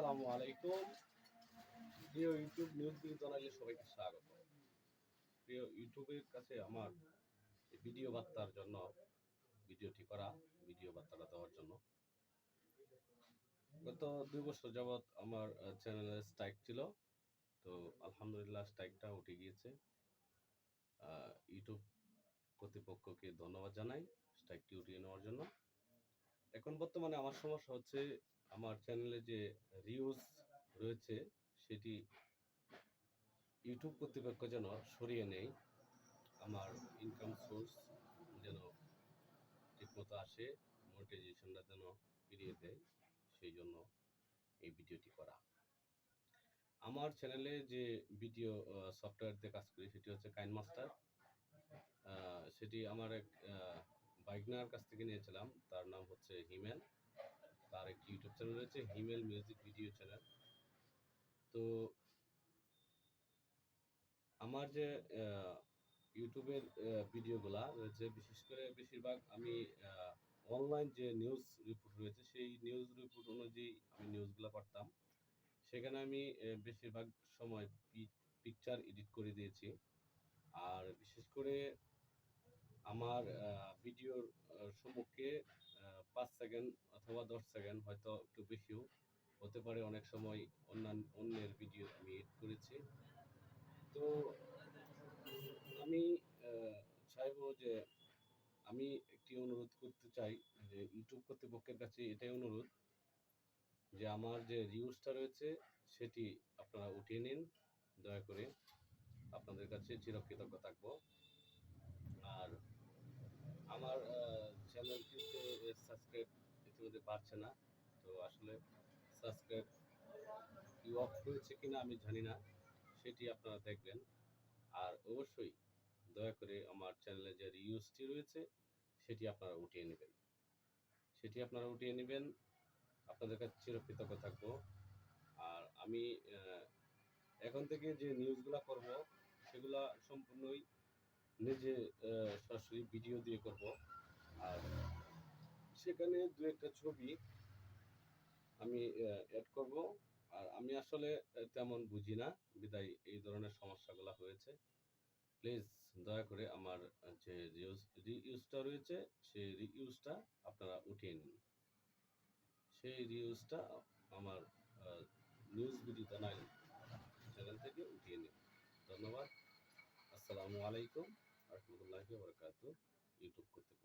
আসসালামু আলাইকুম। প্রিয় ইউটিউব নিউজ বিল চ্যানেলে সবাইকে স্বাগত। প্রিয় ইউটিউবের কাছে আমার ভিডিও বার্তার জন্য, ভিডিওটি করা, ভিডিও বার্তাটা দেওয়ার জন্য। গত দুই বছর যাবৎ আমার চ্যানেলে স্ট্রাইক ছিল। তো আলহামদুলিল্লাহ স্ট্রাইকটা উঠে গিয়েছে। ইউটিউব কর্তৃপক্ষকে ধন্যবাদ জানাই স্ট্রাইকটি উঠিয়ে নেওয়ার জন্য। এখন বর্তমানে আমার সমস্যা হচ্ছে, আমার চ্যানেলে যে রিউজ রয়েছে, সেটি ইউটিউব কর্তৃপক্ষ যেন সরিয়ে নেই আমার ইনকাম সোর্স যেন ঠিকমতো আসে মনিটাইজেশনটা যেন ফিরিয়ে দেয়, সেই জন্য এই ভিডিওটি করা। আমার চ্যানেলে যে ভিডিও সফটওয়্যার দিয়ে কাজ করি, সেটি হচ্ছে কাইন মাস্টার। সেটি আমার এক বাইকনার কাছ থেকে নিয়েছিলাম। তার নাম হচ্ছে হিমেল। তার একটি ইউটিউব চ্যানেল রয়েছে, হিমেল মিউজিক ভিডিও চ্যানেল তো আমার যে ইউটিউবের ভিডিওগুলা রয়েছে, বিশেষ করে বেশিরভাগ আমি অনলাইন যে নিউজ রিপোর্ট রয়েছে, সেই নিউজ রিপোর্ট অনুযায়ী আমি নিউজগুলো করতাম সেখানে আমি বেশিরভাগ সময় পিকচার এডিট করে দিয়েছি। আর বিশেষ করে আমার ভিডিওর সম্মুখে পাঁচ সেকেন্ড অথবা দশ সেকেন্ড, হয়তো একটু বেশিও হতে পারে। অনেক সময় অন্যান্য অন্যের ভিডিও আমি এড করেছি। তো আমি চাইব যে আমি একটি অনুরোধ করতে চাই যে ইউটিউব কর্তৃপক্ষের কাছে এটাই অনুরোধ যে আমার যে রিউজটা রয়েছে সেটি আপনারা উঠিয়ে নিন। দয়া করে আপনাদের কাছে চিরকৃতজ্ঞ থাকব। আমার চ্যানেলটিতে সাবস্ক্রাইব ইতিমধ্যে পারছে না। তো আসলে সাবস্ক্রাইব কি অফ হয়েছে কিনা আমি জানি না, সেটি আপনারা দেখবেন। আর অবশ্যই দয়া করে আমার চ্যানেলে যে রিউজটি রয়েছে, সেটি আপনারা উঠিয়ে নেবেন। সেটি আপনারা উঠিয়ে নেবেন। আপনাদের কাছে চিরকৃতজ্ঞ থাকব। আর আমি এখন থেকে যে নিউজগুলো করব, সেগুলা সম্পূর্ণই নিজে সরাসরি ভিডিও দিয়ে করব, আর সেখানে দু একটা ছবি আমি অ্যাড করব। আর আমি আসলে তেমন বুঝি না, বিদায় এই ধরনের সমস্যাগুলো হয়েছে। প্লিজ দয়া করে আমার যে রিউজ রিউজটা রয়েছে, সেই রিউজটা আপনারা উঠিয়ে নিন। সেই রিউজটা আমার নিউজ ভিডিও জানাই চ্যানেল থেকে উঠিয়ে নিন। ধন্যবাদ। আসসালামু আলাইকুম। রহমতুল্লাহি বরকাত ইউটিউব কর্তৃপক্ষ